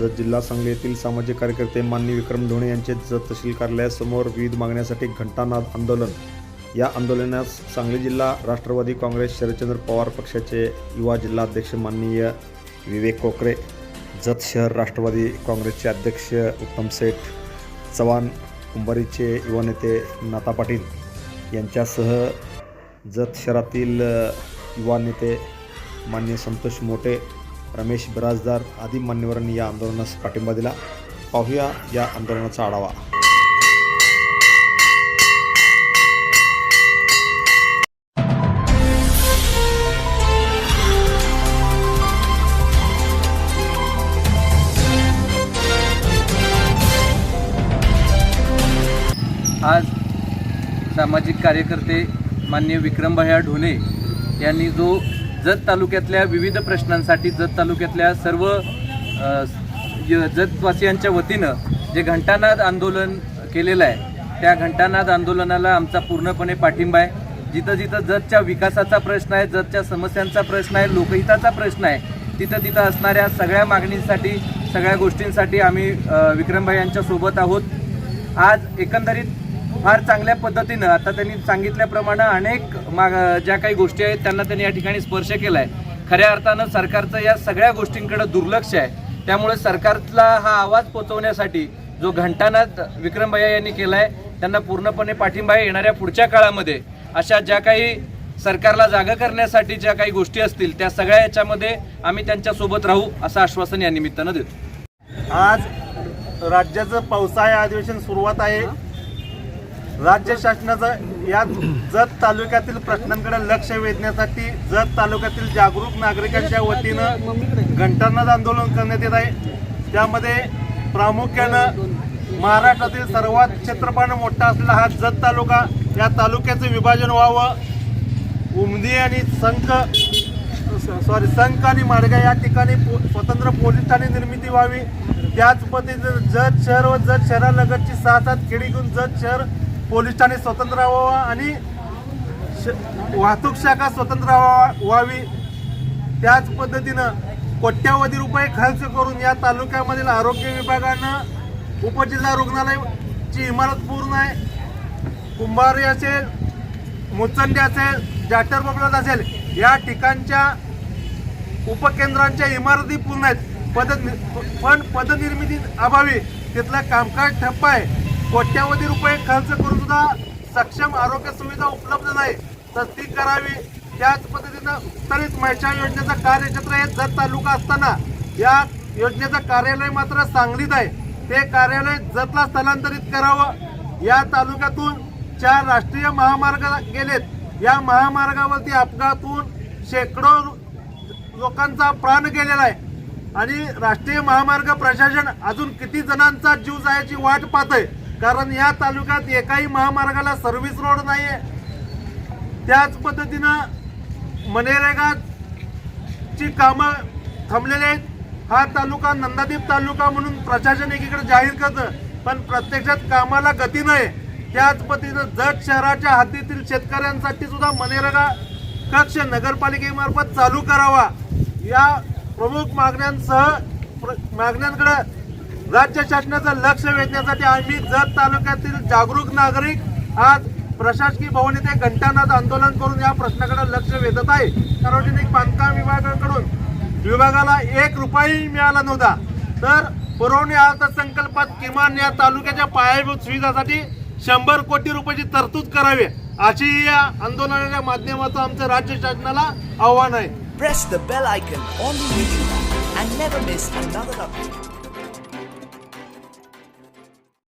जत जिल्हा सांगली येथील सामाजिक कार्यकर्ते माननी विक्रम ढोणे यांचे जत तहसील कार्यालयासमोर विविध मागण्यासाठी घंटानाद आंदोलन. या आंदोलनास सांगली जिल्हा राष्ट्रवादी काँग्रेस शरदचंद्र पवार पक्षाचे युवा जिल्हाध्यक्ष माननीय विवेक कोकरे जत शहर राष्ट्रवादी काँग्रेसचे अध्यक्ष उत्तम सेठ चव्हाण कुंभारीचे युवा नेते नाता पाटील यांच्यासह जत शहरातील युवा नेते मान्य संतोष मोटे रमेश बिराजदार आदी मान्यवरांनी या आंदोलनास पाठिंबा दिला. पाहूया या आंदोलनाचा आढावा. आज सामाजिक कार्यकर्ते मान्य विक्रमभाया ढोणे यांनी जो जत तालुक्यातल्या विविध प्रश्नांसाठी जत तालुक्यातल्या सर्व य- जतवासियांच्या वतीनं जे घंटानाद आंदोलन केलेलं आहे त्या घंटानाद आंदोलनाला आमचा पूर्णपणे पाठिंबा आहे. जिथं जिथं जतच्या विकासाचा प्रश्न आहे जतच्या समस्यांचा प्रश्न आहे लोकहिताचा प्रश्न आहे तिथं तिथं असणाऱ्या सगळ्या मागणींसाठी सगळ्या गोष्टींसाठी आम्ही विक्रमभाई यांच्यासोबत आहोत. आज एकंदरीत फार चांगल्या पद्धतीनं आता त्यांनी सांगितल्याप्रमाणे अनेक माग ज्या काही गोष्टी आहेत त्यांना त्यांनी या ठिकाणी स्पर्श केला आहे खऱ्या अर्थानं सरकारचं या सगळ्या गोष्टींकडे दुर्लक्ष आहे. त्यामुळे सरकारला हा आवाज पोचवण्यासाठी जो घंटानाद विक्रमभैया यांनी केला आहे त्यांना पूर्णपणे पाठिंबा येणाऱ्या पुढच्या काळामध्ये. अशा ज्या काही सरकारला जागा करण्यासाठी ज्या काही गोष्टी असतील त्या सगळ्या याच्यामध्ये आम्ही त्यांच्यासोबत राहू असं आश्वासन या निमित्तानं देतो. आज राज्याचं पावसाळी अधिवेशन सुरुवात आहे. राज्य शासनाचं या जत तालुक्यातील प्रश्नांकडे लक्ष वेधण्यासाठी जत तालुक्यातील जागरूक नागरिकांच्या वतीनं घंटानाद आंदोलन करण्यात येत आहे. त्यामध्ये प्रामुख्यानं महाराष्ट्रातील सर्वात क्षेत्रफळ मोठा असलेला हा जत तालुका या तालुक्याचं विभाजन व्हावं. उमदी आणि संख सॉरी संख आणि माडगा या ठिकाणी पो- स्वतंत्र पोलीस ठाणे निर्मिती व्हावी. त्याच पद्धतीनं जत शहर व जत शहरालगतची सहा सात खेडी घेऊन जत शहर पोलीस ठाणे स्वतंत्र व्हावं आणि श- वाहतूक शाखा स्वतंत्र व्हावा- व्हावी. त्याच पद्धतीनं कोट्यावधी रुपये खर्च करून या तालुक्यामधील आरोग्य विभागानं उपजिल्हा रुग्णालयाची इमारत पूर्ण आहे. कुंभारी असेल मुचंडी असेल जाटर बबलत असेल या ठिकाणच्या उपकेंद्रांच्या इमारती पूर्ण आहेत. पद पण पदनिर्मिती अभावी. तिथलं कामकाज ठप्प आहे. कोट्यावधी रुपये खर्च करून सुद्धा सक्षम आरोग्य सुविधा उपलब्ध नाही तर ती करावी. त्याच पद्धतीनं उत्तरित महिषा योजनेचं कार्यक्षेत्र हे जत तालुका असताना या योजनेचं कार्यालय मात्र सांगलीत आहे. ते कार्यालय जतला स्थलांतरित करावं. या तालुक्यातून चार राष्ट्रीय महामार्ग गेलेत. या महामार्गावरती अपघातून शेकडो लोकांचा प्राण गेलेला आहे. आणि राष्ट्रीय महामार्ग प्रशासन अजून किती जणांचा जीव जायची वाट पाहत आहे कारण या तालुक्यात एकाही महामार्गाला सर्व्हिस रोड नाही आहे त्याच पद्धतीनं मनरेगाची कामं थांबलेली आहेत. हा तालुका नंदादीप तालुका म्हणून प्रशासन एकीकडे जाहीर करतं पण प्रत्यक्षात कामाला गती नाही. त्याच पद्धतीनं जत शहराच्या हद्दीतील शेतकऱ्यांसाठी सुद्धा मनेरेगा कक्ष नगरपालिकेमार्फत चालू करावा. या प्रमुख मागण्यांसह प्र- मागण्यांकडे राज्य शासनाचं लक्ष वेधण्यासाठी आम्ही जत तालुक्यातील जागरूक नागरिक आज प्रशासकीय भवन येथे घंटानाद आंदोलन करून या प्रश्नाकडे लक्ष वेधत आहे. सार्वजनिक बांधकाम विभागाकडून विभागाला एक रुपयाही मिळाला नव्हता. तर पुरवणी अर्थसंकल्पात किमान या तालुक्याच्या पायाभूत सुविधासाठी शंभर कोटी रुपयाची तरतूद करावी अशी या आंदोलनाच्या माध्यमातून आमचं राज्य शासनाला आव्हान आहे.